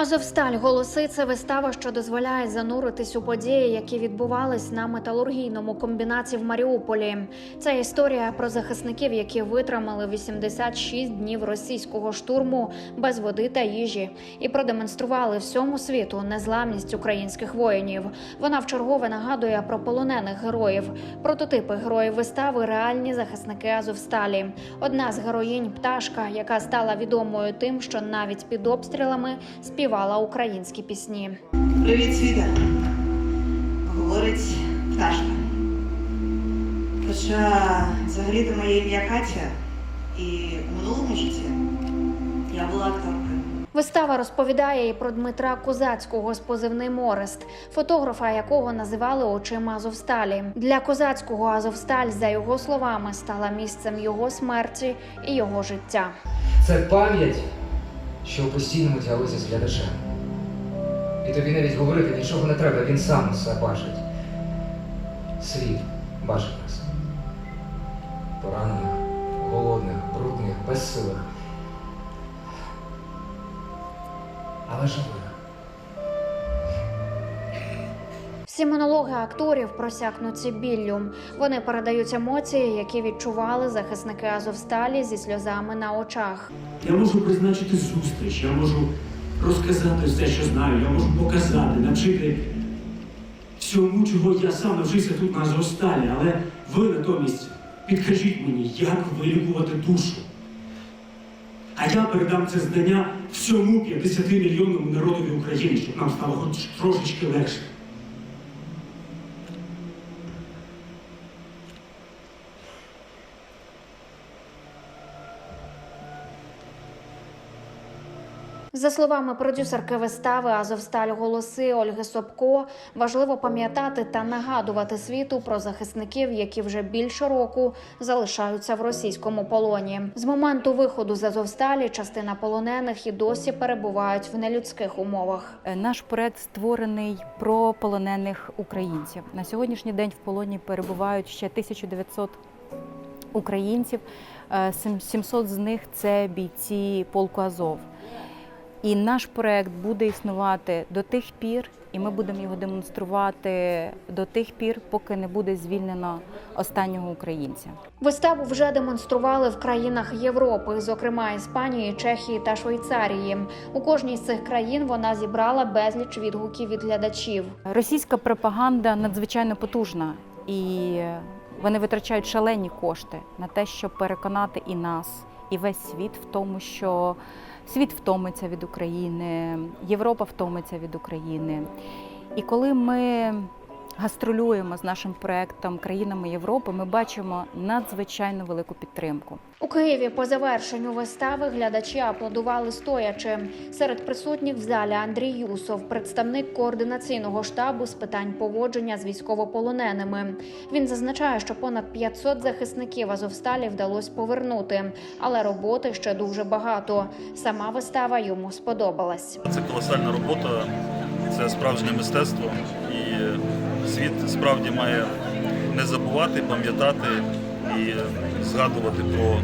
Азовсталь голоси це вистава, що дозволяє зануритись у події, які відбувались на металургійному комбінаті в Маріуполі. Це історія про захисників, які витримали 86 днів російського штурму без води та їжі, і продемонстрували всьому світу незламність українських воїнів. Вона вчергове нагадує про полонених героїв. Прототипи героїв вистави реальні захисники Азовсталі. Одна з героїнь пташка, яка стала відомою тим, що навіть під обстрілами співала українські пісні. Привіт, світа. Говорить пташка. Хоча взагалі-то моє ім'я Катя, і в минулому житті я була акторкою. Вистава розповідає і про Дмитра Козацького з позивним Орест, фотографа якого називали очима Азовсталі. Для козацького Азовсталь, за його словами, стала місцем його смерті і його життя. Це пам'ять, що у постійному діалозі з глядачем. І тобі навіть говорити нічого не треба, він сам усе бачить. Світ бачить нас. Поранених, голодних, брудних, безсилих. Але живих. Всі монологи акторів просякнуті біллю. Вони передають емоції, які відчували захисники Азовсталі зі сльозами на очах. Я можу призначити зустріч, я можу розказати все, що знаю, я можу показати, навчити всьому, чого я сам навчився тут на Азовсталі, але ви натомість підкажіть мені, як вилікувати душу. А я передам це знання всьому 50 мільйонному народові України, щоб нам стало хоч трошечки легше. За словами продюсерки вистави Азовсталь голоси Ольги Собко, важливо пам'ятати та нагадувати світу про захисників, які вже більше року залишаються в російському полоні. З моменту виходу з Азовсталі частина полонених і досі перебувають в нелюдських умовах. Е, Наш проект створений про полонених українців. На сьогоднішній день в полоні перебувають ще 1900 українців. Е, сім- 700 з них це бійці полку Азов. І наш проект буде існувати до тих пір, і ми будемо його демонструвати до тих пір, поки не буде звільнено останнього українця. Виставу вже демонстрували в країнах Європи, зокрема Іспанії, Чехії та Швейцарії. У кожній з цих країн вона зібрала безліч відгуків від глядачів. Російська пропаганда надзвичайно потужна, і вони витрачають шалені кошти на те, щоб переконати і нас, і весь світ в тому, що світ втомиться від України, Європа втомиться від України. І коли ми гастролюємо з нашим проектом країнами Європи, ми бачимо надзвичайно велику підтримку. У Києві по завершенню вистави глядачі аплодували стоячи. Серед присутніх в залі Андрій Юсов, представник координаційного штабу з питань поводження з військовополоненими. Він зазначає, що понад 500 захисників Азовсталі вдалося повернути, але роботи ще дуже багато. Сама вистава йому сподобалась. Це колосальна робота, це справжнє мистецтво, і світ справді має не забувати, пам'ятати і згадувати про е,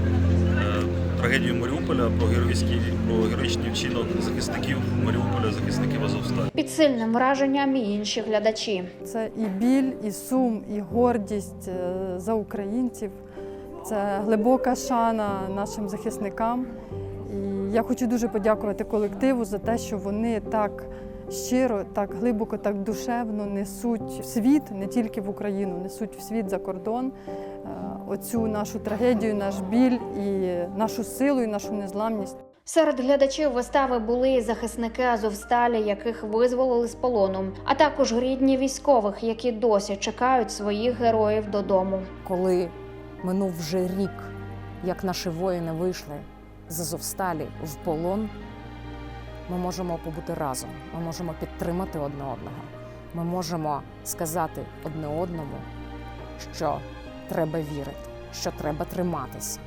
трагедію Маріуполя, про героїчний, про героїчний вчинок захисників Маріуполя, захисників Азовсталі. Під сильним враженням і інші глядачі. Це і біль, і сум, і гордість е, за українців. Це глибока шана нашим захисникам. І я хочу дуже подякувати колективу за те, що вони так щиро, так глибоко, так душевно несуть в світ, не тільки в Україну, несуть в світ за кордон е, оцю нашу трагедію, наш біль і нашу силу, і нашу незламність. Серед глядачів вистави були і захисники Азовсталі, яких визволили з полону, а також рідні військових, які досі чекають своїх героїв додому. коли минув вже рік, як наші воїни вийшли з Азовсталі в полон, ми можемо побути разом, ми можемо підтримати одне одного. Ми можемо сказати одне одному, що треба вірити, що треба триматися,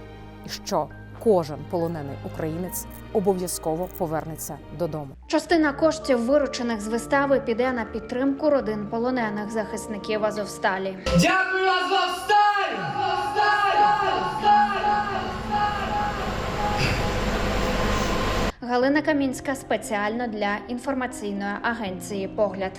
і що кожен полонений українець обов'язково повернеться додому. Частина коштів, виручених з вистави, піде на підтримку родин полонених захисників Азовсталі. Дякую, Азовсталь! Галина Камінська спеціально для інформаційної агенції Погляд.